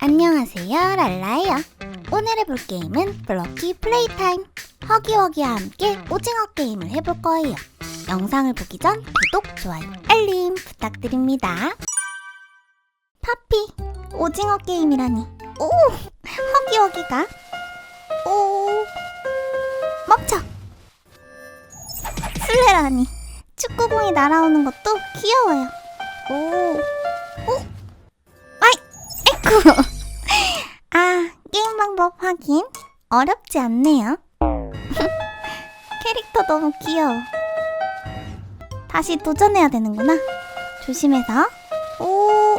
안녕하세요 랄라예요. 오늘 해볼 게임은 블럭키 플레이타임. 허기허기와 함께 오징어 게임을 해볼 거예요. 영상을 보기 전 구독, 좋아요, 알림 부탁드립니다. 파피 오징어 게임이라니. 오 허기허기가. 오 멈춰. 술래라니. 축구공이 날아오는 것도 귀여워요. 오 아, 게임 방법 확인. 어렵지 않네요. 캐릭터 너무 귀여워. 다시 도전해야 되는구나. 조심해서. 오.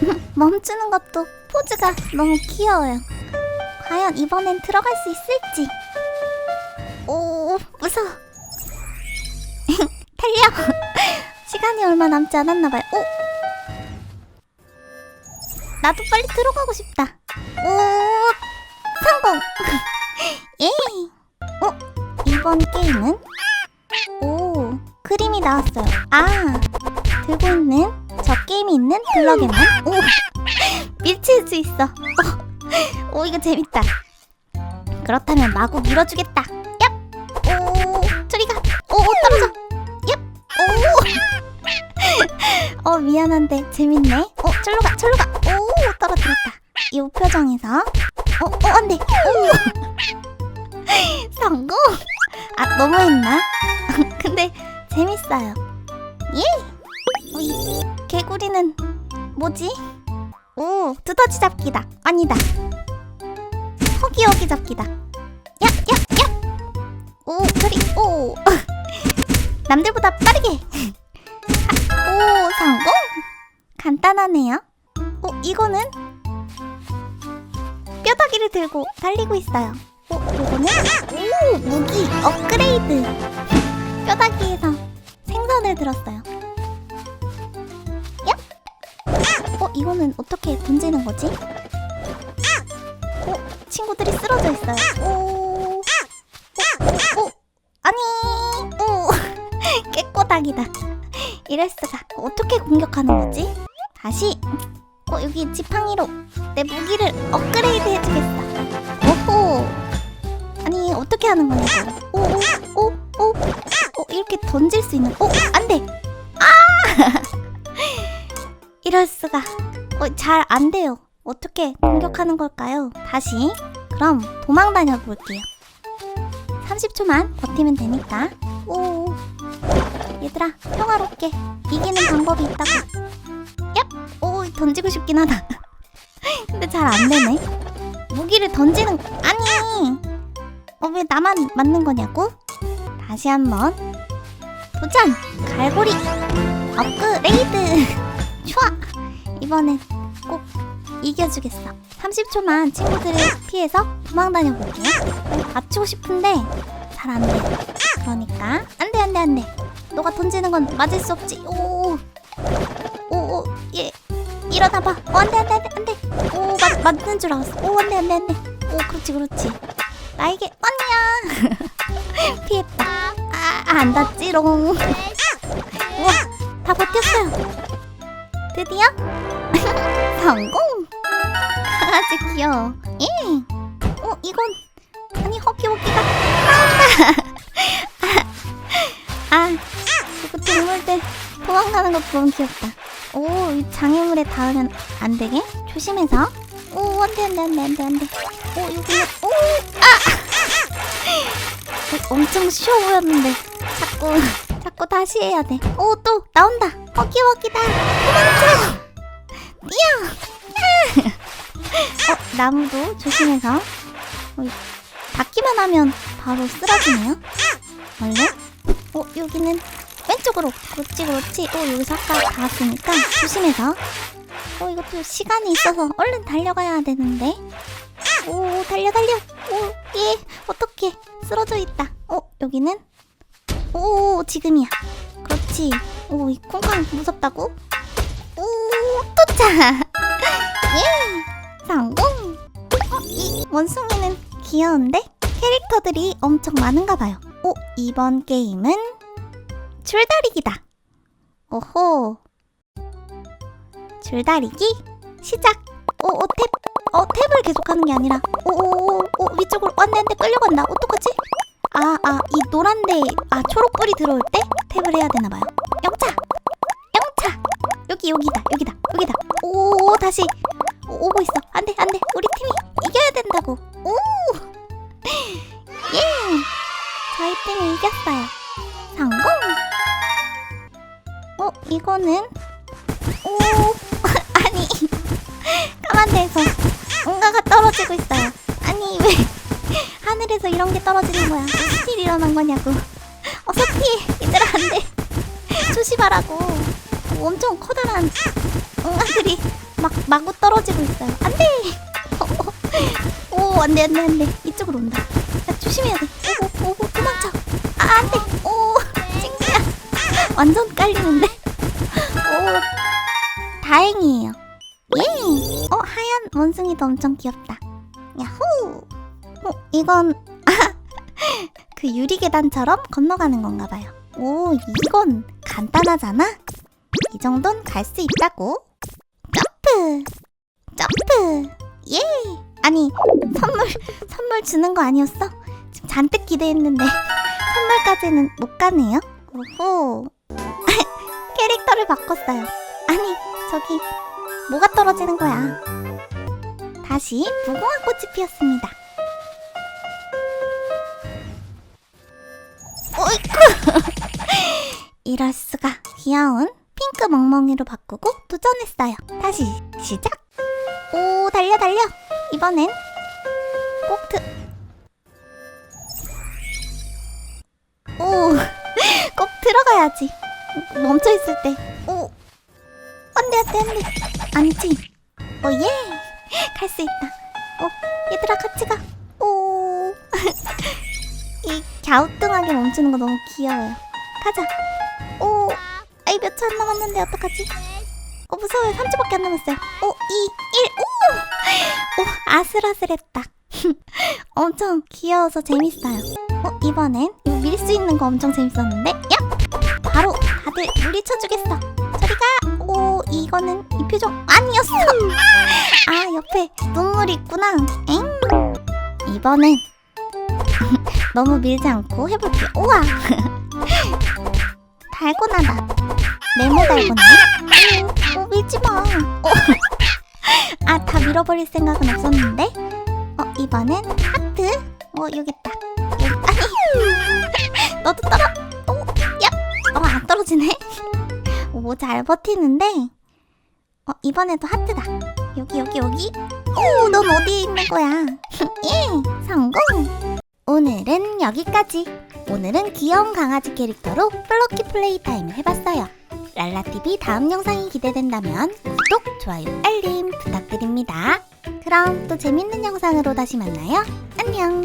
멈추는 것도 포즈가 너무 귀여워요. 과연 이번엔 들어갈 수 있을지. 오, 무서워. 달려. 시간이 얼마 남지 않았나봐요. 오. 나도 빨리 들어가고 싶다. 오, 성공! 예! 어, 이번 게임은? 오, 그림이 나왔어요. 아, 들고 있는 저 게임이 있는 블럭에만? 오, 밀칠 수 있어. 오, 오, 이거 재밌다. 그렇다면 마구 밀어주겠다. 얍! 오, 저리 가. 오, 오, 떨어져. 얍! 오! 어, 미안한데 재밌네. 어, 절로 가, 절로 가. 오, 떨어뜨렸다. 이 표정에서. 어, 어, 안 돼. 오! 성공! 아, 너무했나? 근데 재밌어요. 예! 어, 이 개구리는 뭐지? 오, 두더지 잡기다. 아니다. 허기허기 잡기다. 야, 야, 야! 오, 저리, 오! 남들보다 빠르게! 오, 성공! 간단하네요. 어, 이거는 뼈다귀를 들고 달리고 있어요. 어, 이거는 오, 무기 업그레이드. 뼈다귀에서 생선을 들었어요. 야! 어, 이거는 어떻게 던지는 거지? 어, 친구들이 쓰러져 있어요. 오, 오, 오, 아니, 오, 깨꼬닥이다. 이럴 수가 어떻게 공격하는 거지? 다시 어 여기 지팡이로 내 무기를 업그레이드 해주겠어. 오호 아니 어떻게 하는 거냐고 오오 오 오 어, 이렇게 던질 수 있는 오 안돼. 아! 이럴 수가. 어 잘 안 돼요. 어떻게 공격하는 걸까요? 다시. 그럼 도망 다녀 볼게요. 30초만 버티면 되니까. 오. 얘들아 평화롭게 이기는 방법이 있다고 얍! 오 던지고 싶긴 하다. 근데 잘 안되네. 무기를 던지는 아니. 어 왜 나만 맞는 거냐고? 다시 한번. 도전! 갈고리! 업그레이드! 좋아! 이번엔 꼭 이겨주겠어. 30초만 친구들을 피해서 도망 다녀볼게요. 어, 다치고 싶은데 잘 안돼. 그러니까. 안돼 안돼 안돼. 너가 던지는 건 맞을 수 없지. 오, 예, 일어나 봐. 어, 안돼, 안돼, 안돼, 안돼. 오, 맞, 맞는 줄 알았어. 오, 안돼, 안돼, 안돼. 오, 그렇지, 그렇지. 나에게 언니야. 피했다. 아, 안 닿지롱. 우와, 다 버텼어요. 드디어 성공. 아주 귀여워. 예. 어, 이건 아니 허기허기가 나온다. 아, 이거 동물들 도망가는 거 너무 귀엽다. 오, 이 장애물에 닿으면 안 되게 조심해서. 오, 안 돼, 안 돼, 안 돼, 안 돼, 안 돼. 오, 여기는, 오, 아! 어, 엄청 쉬워 보였는데. 자꾸, 자꾸 다시 해야 돼. 오, 또, 나온다. 허기허기다. 도망쳐! 뛰어! 어, 나무도 조심해서. 어, 닿기만 하면 바로 쓰러지네요. 원래? 어, 여기는 왼쪽으로. 그렇지, 그렇지. 어, 여기서 아까 닿았으니까 조심해서. 어, 이것도 시간이 있어서 얼른 달려가야 되는데. 오, 달려, 달려. 오, 예. 어떻게 쓰러져 있다. 어, 여기는? 오, 지금이야. 그렇지. 오, 이 콩콩 무섭다고? 오, 도착! 예! 성공! 어, 이 원숭이는 귀여운데? 캐릭터들이 엄청 많은가 봐요. 오, 이번 게임은 줄다리기다. 오호. 줄다리기 시작. 어, 어, 탭, 어, 탭을 계속하는 게 아니라, 오, 오, 오, 오, 위쪽으로 안돼 안돼 끌려간다. 어떡하지? 아, 아, 이 노란데, 아, 초록불이 들어올 때 탭을 해야 되나 봐요. 영차, 영차, 여기 여기다, 여기다, 여기다. 오, 오, 다시 오, 오고 있어. 안 돼 안 돼, 우리 팀이 이겨야 된다고. 오, 예, 저희 팀이 이겼어요. 이거는 오, 아니. 까만 데에서 뭔가가 떨어지고 있어요. 아니 왜 하늘에서 이런 게 떨어지는 거야? 무슨 일 일어난 거냐고. 어서 피해, 얘들아 안 돼. 조심하라고. 엄청 커다란 응아들이 막 마구 떨어지고 있어요. 안 돼. 오, 안 돼, 안 돼, 안 돼. 이쪽으로 온다. 야, 조심해야 돼. 오고, 오고, 도망쳐. 아, 안 돼. 오. 완전 깔리는데. 오, 다행이에요. 예! 어, 하얀 원숭이도 엄청 귀엽다. 야호! 어, 이건, 그 유리 계단처럼 건너가는 건가 봐요. 오, 이건 간단하잖아? 이 정도는 갈 수 있다고. 점프! 점프! 예! 아니, 선물, 선물 주는 거 아니었어? 지금 잔뜩 기대했는데, 선물까지는 못 가네요? 오호. 캐릭터를 바꿨어요. 저기, 뭐가 떨어지는 거야? 다시 무궁화 꽃이 피었습니다. 어이쿠! 이럴 수가 귀여운 핑크 멍멍이로 바꾸고 도전했어요. 다시 시작. 오 달려 달려. 이번엔 꼭 드. 오 꼭 들어가야지. 멈춰 있을 때. 오 안돼. 아니지. 오예 갈 수 있다. 어 얘들아 같이 가. 오. 이 갸우뚱하게 멈추는 거 너무 귀여워요. 가자. 오. 아이 몇 초 안 남았는데 어떡하지? 어 무서워요. 3초밖에 안 남았어요. 5, 2, 1. 오. 오 아슬아슬했다. 엄청 귀여워서 재밌어요. 어 이번엔 이거 밀수 있는 거 엄청 재밌었는데. 야. 바로 다들 물리쳐주겠어. 이거는 이 표정 아니었어. 아 옆에 눈물이 있구나. 엥. 이번엔 너무 밀지 않고 해볼게요. 우와! 달고나다. 네모 달고나. 오, 오, 밀지 마. 어. 아, 다 밀어버릴 생각은 없었는데. 어, 이번엔 하트. 어, 여기 있다. 아니. 너도 떨어. 오, 야. 어, 안 떨어지네. 오, 잘 버티는데. 어, 이번에도 하트다. 여기, 여기, 여기. 오, 넌 어디에 있는 거야? 예, 성공. 오늘은 여기까지. 오늘은 귀여운 강아지 캐릭터로 플러키 플레이 타임을 해봤어요. 랄라TV 다음 영상이 기대된다면 구독, 좋아요, 알림 부탁드립니다. 그럼 또 재밌는 영상으로 다시 만나요. 안녕!